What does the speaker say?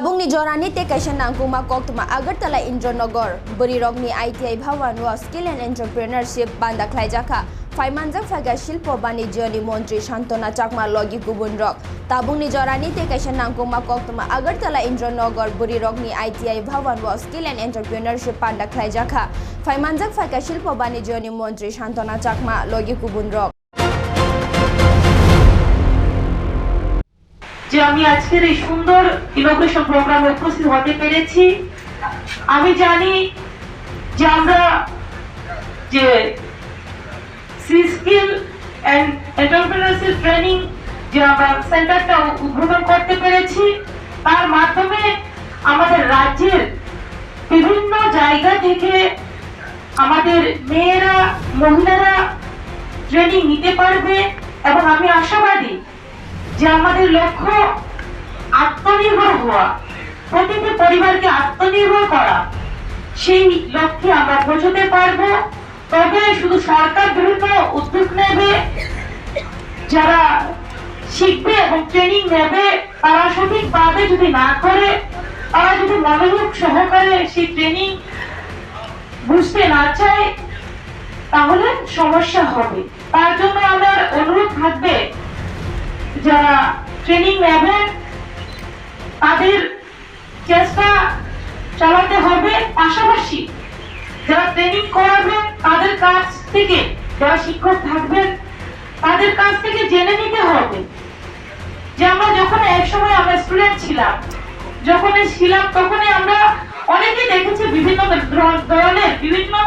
Tabung ni Jorani te kaisa nangkuma koktuma Agartala Indranagar Burirogni ITI Bhavan wa Skill and Entrepreneurship, banda khlaijaka ফাইমানজাক ফাইগা শিল্প বাণিজ্যনি মন্ত্রী শান্তনা চাকমা লগি গুবুন rock তাবুংনি জরানি তে কাইসা নাংকুমা কক্তমা আগরতলা ইন্দ্রনগর বুড়ি রকনি আইটিআই ভবন ও স্কিল এন্ড এন্টারপ্রেনারশিপ পান্ডা খাইজাখা ফাইমানজাক ফাইগা শিল্প বাণিজ্যনি মন্ত্রী শান্তনা চাকমা লগি গুবুন রক যে আমি আজকের এই সুন্দর ইনোগ্রেশন প্রোগ্রামে উপস্থিত হতে পেরেছি। আমি জানি যে আমরা যে সি স্কিল অ্যান্ড এন্টারপ্রেনারশিপ ট্রেনিং যে আমরা সেন্টারটা উদ্বোধন করতে পেরেছি, তার মাধ্যমে আমাদের রাজ্যের বিভিন্ন জায়গা থেকে আমাদের মেয়েরা, মহিলারা ট্রেনিং নিতে পারবে এবং আমি আশাবাদী যে আমাদের লক্ষ্য আত্মনির্ভর হওয়া, প্রতিটি পরিবারকে আত্মনির্ভর করা, সেই লক্ষ্যে আমরা পৌঁছতে পারব। তবে শুধু সরকার বিভিন্ন উদ্যোগ নেবে, যারা শিখবে এবং ট্রেনিং নেবে, তারা সঠিকভাবে যদি না করে, তারা যদি মনোযোগ সহকারে সেই ট্রেনিং বুঝতে না চায়, তাহলে সমস্যা হবে। তার জন্য আমার অনুরোধ থাকবে যারা ট্রেনিং নেবেন তাদের চেষ্টা চালাতে হবে। পাশাপাশি যারা ট্রেনিং করাবেন তাদের কাছ থেকে যারা শিক্ষক থাকবেন, তাদের কাছ থেকে জেনে নিতে হবে যে আমরা যখন এক সময় আমরা স্টুডেন্ট ছিলাম যখন ছিলাম, তখনই আমরা অনেকেই দেখেছি বিভিন্ন ধর- ধরনের বিভিন্ন